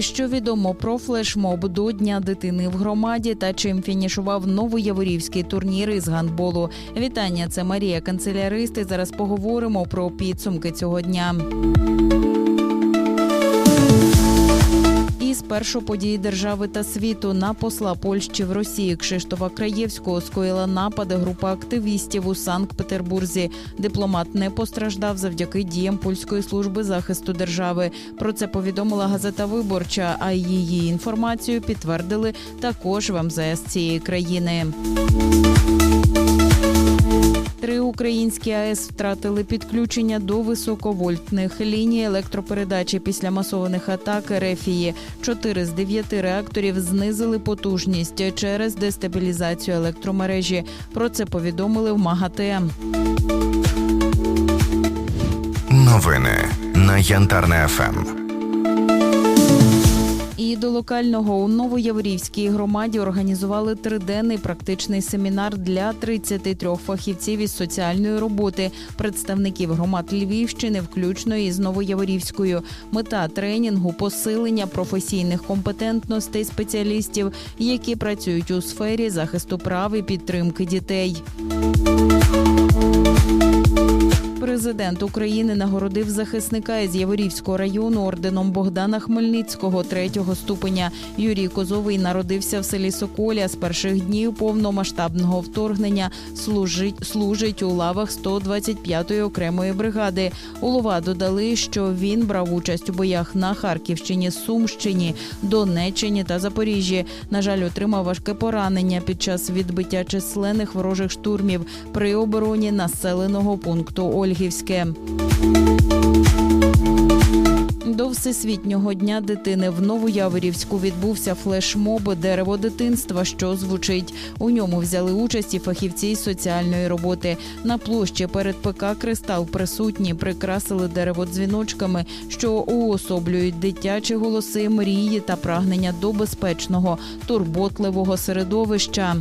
що відомо про флешмоб до Дня дитини в громаді та чим фінішував новояворівський турнір із гандболу. Вітання, це Марія Канцелярист. І зараз поговоримо про підсумки цього дня. І спершу події держави та світу на посла Польщі в Росії Кшиштофа Краєвського скоїла напади група активістів у Санкт-Петербурзі. Дипломат не постраждав завдяки діям польської служби захисту держави. Про це повідомила газета Виборча. А її інформацію підтвердили також в МЗС цієї країни. Українські АЕС втратили підключення до високовольтних ліній електропередачі після масованих атак Рефії. Чотири з дев'яти реакторів знизили потужність через дестабілізацію електромережі. Про це повідомили в МАГАТЕ. Новини на Янтарне. ФМ. До локального у Новояврівській громаді організували триденний практичний семінар для 33 фахівців із соціальної роботи, представників громад Львівщини, включно із Новояворівською. Мета тренінгу посилення професійних компетентностей спеціалістів, які працюють у сфері захисту прав і підтримки дітей. Президент України нагородив захисника із Яворівського району орденом Богдана Хмельницького третього ступеня. Юрій Козовий народився в селі Соколя. З перших днів повномасштабного вторгнення служить служить у лавах 125-ї окремої бригади. У Лова додали, що він брав участь у боях на Харківщині, Сумщині, Донеччині та Запоріжжі. На жаль, отримав важке поранення під час відбиття численних ворожих штурмів при обороні населеного пункту Ольгівське. До всесвітнього дня дитини в Новояворівську відбувся флешмоб Дерево дитинства, що звучить. У ньому взяли участь і фахівці з соціальної роботи. На площі перед ПК Кристал присутні прикрасили дерево дзвіночками, що уособлюють дитячі голоси, мрії та прагнення до безпечного, турботливого середовища.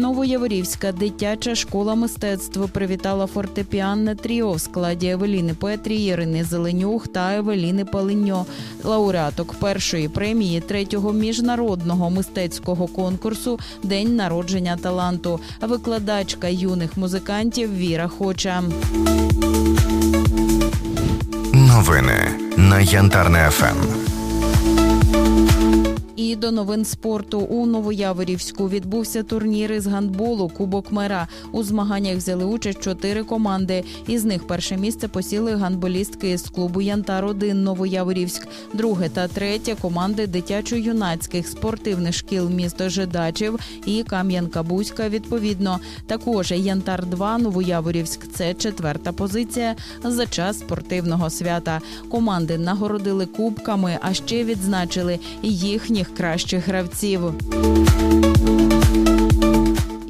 Новояворівська дитяча школа мистецтв привітала фортепіанне тріо в складі Евеліни Петрі, Ірини Зеленюх та Евеліни Паленьо, лауреаток першої премії третього міжнародного мистецького конкурсу День народження таланту, викладачка юних музикантів Віра Хоча. Новини на Янтарне. ФМ. І до новин спорту у Новояворівську відбувся турнір із гандболу Кубок Мера. У змаганнях взяли участь чотири команди. Із них перше місце посіли гандболістки з клубу Янтар 1 Новояворівськ. Друге та третє команди дитячо-юнацьких спортивних шкіл міста Жидачів і Кам'янка-Бузька. Відповідно, також Янтар 2 Новояворівськ. Це четверта позиція за час спортивного свята. Команди нагородили кубками, а ще відзначили їхніх кращих гравців.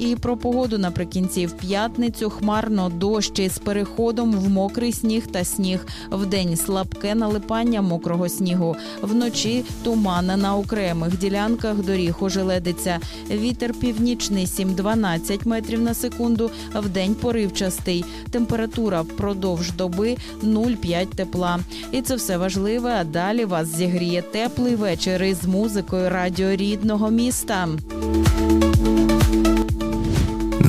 І про погоду наприкінці в п'ятницю хмарно дощ із переходом в мокрий сніг та сніг. Вдень слабке налипання мокрого снігу. Вночі тумана на окремих ділянках доріг ожеледиться. Вітер північний 7-12 метрів на секунду. Вдень поривчастий. Температура впродовж доби 0,5 тепла. І це все важливе. А далі вас зігріє теплий вечір із музикою радіо рідного міста.